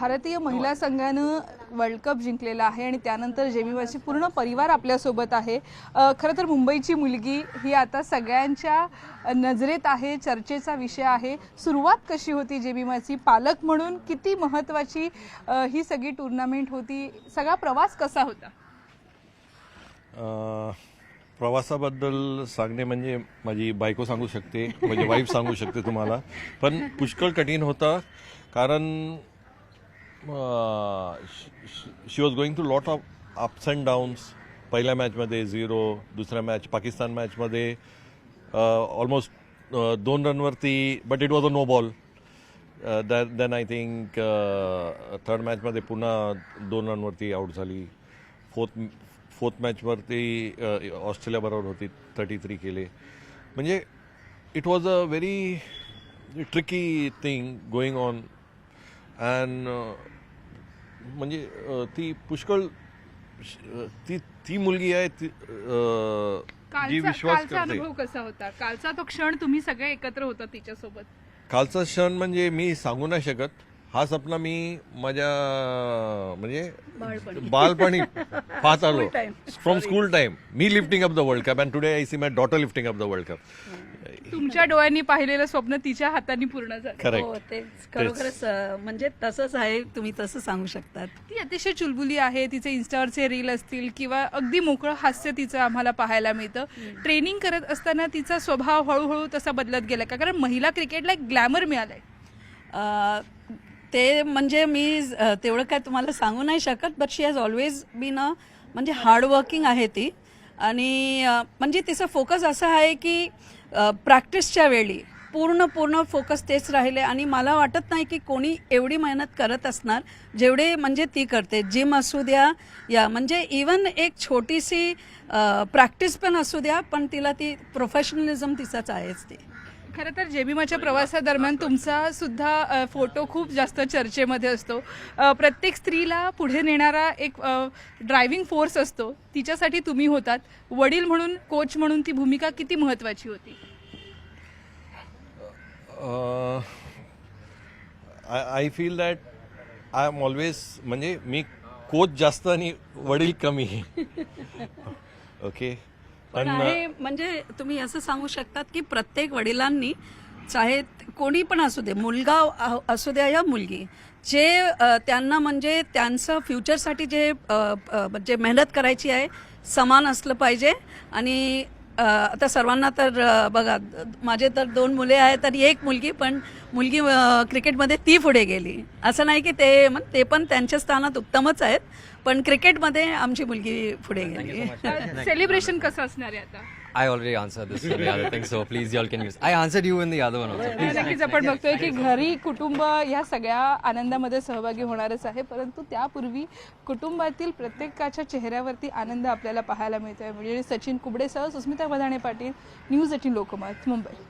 भारतीय महिला संघानं वर्ल्ड कप जिंकलेला आहे आणि त्यानंतर जेमिमाची पूर्ण परिवार आपल्यासोबत आहे. खरं तर मुंबईची मुलगी ही आता सगळ्यांच्या नजरेत आहे चर्चेचा विषय आहे. सुरुवात कशी होती जेमिमाची पालक म्हणून किती महत्त्वाची ही सगळी टुर्नामेंट होती? सगळा प्रवास कसा होता? प्रवासाबद्दल सांगणे म्हणजे माझी बायको सांगू शकते माझी वाईफ सांगू शकते तुम्हाला. पण पुष्कळ कठीण होता कारण she was going to lot of ups and downs पहिल्या मॅचमध्ये झिरो दुसऱ्या मॅच पाकिस्तान मॅचमध्ये ऑलमोस्ट दोन रनवरती but it was a no ball then I think third मॅचमध्ये पुन्हा दोन रनवरती आऊट झाली फोर्थ फोर्थ मॅचवरती ऑस्ट्रेलियाबरोबर होती थर्टी थ्री केले म्हणजे it was a very tricky thing going on and म्हणजे ती पुष्कळ ती ती मुलगी आहे ती जी विश्वास कालचा करते. अनुभव कसा होता? कालचा तो क्षण तुम्ही सगळे एकत्र होता तिच्यासोबत. कालचा क्षण म्हणजे मी सांगू नाही शकत. हा सपना मी माझ्या म्हणजे बालपणी पाहत आलो. From school time me lifting up the world cup and today I see my daughter lifting up the world cup तुमच्या डोळ्यांनी पाहिलेलं स्वप्न तिच्या हाताने पूर्ण झालं. हो तेच. खरोखरच म्हणजे तसंच आहे तुम्ही तसं सांगू शकतात. ती अतिशय चुलबुली आहे तिचे इन्स्टावरचे रील असतील किंवा अगदी मोकळं हास्य तिचं आम्हाला पाहायला मिळतं. ट्रेनिंग करत असताना तिचा स्वभाव हळूहळू तसा बदलत गेला का? कारण महिला क्रिकेटला एक ग्लॅमर मिळालंय. ते म्हणजे मी तेवढं काय तुम्हाला सांगू नाही शकत but she has always been a म्हणजे हार्डवर्किंग आहे ती. आणि म्हणजे तिचा फोकस असा आहे की प्रॅक्टिसच्या वेळी पूर्ण पूर्ण फोकस तेच राहिले. आणि मला वाटत नाही की कोणी एवढी मेहनत करत असणार जेवढे म्हणजे ती करते. जिम असू द्या या म्हणजे इवन एक छोटीशी प्रॅक्टिस पण असू द्या पण तिला ती प्रोफेशनलिझम तिचाच आहेच ती. खरं तर जेमिमाच्या प्रवासादरम्यान तुमचा सुद्धा फोटो खूप जास्त चर्चेमध्ये असतो. प्रत्येक स्त्रीला पुढे नेणारा एक ड्रायव्हिंग फोर्स असतो. तिच्यासाठी तुम्ही होतात. वडील म्हणून कोच म्हणून ती भूमिका किती महत्त्वाची होती? I I feel that I am always म्हणजे मी कोच जास्त आणि वडील कमी. ओके पण आहे म्हणजे तुम्ही असं सांगू शकतात की प्रत्येक वडिलांनी चाहे कोणी पण असू दे मुलगा असू द्या या मुलगी जे त्यांना म्हणजे त्यांचं फ्युचरसाठी जे जे मेहनत करायची आहे समान असलं पाहिजे आणि आता सर्वांना तर बघा माझे तर दोन मुले आहेत तर एक मुलगी पण मुलगी क्रिकेटमध्ये ती पुढे गेली. असं नाही की ते मग ते पण त्यांच्या स्थानात उत्तमच आहेत पण क्रिकेटमध्ये आमची मुलगी पुढे गेली. सेलिब्रेशन कसं असणार आहे आता? I already answer this for the other thing, so can use I answer you in the other one also नक्कीच आपण बघतोय की घरी कुटुंब या सगळ्या आनंदामध्ये सहभागी होणारच आहे परंतु त्यापूर्वी कुटुंबातील प्रत्येकाच्या चेहऱ्यावरती आनंद आपल्याला पाहायला मिळतोय. म्हणजे सचिन कुबडेसह सुस्मिता बधाणे पाटील न्यूज एटीन लोकमत मुंबई.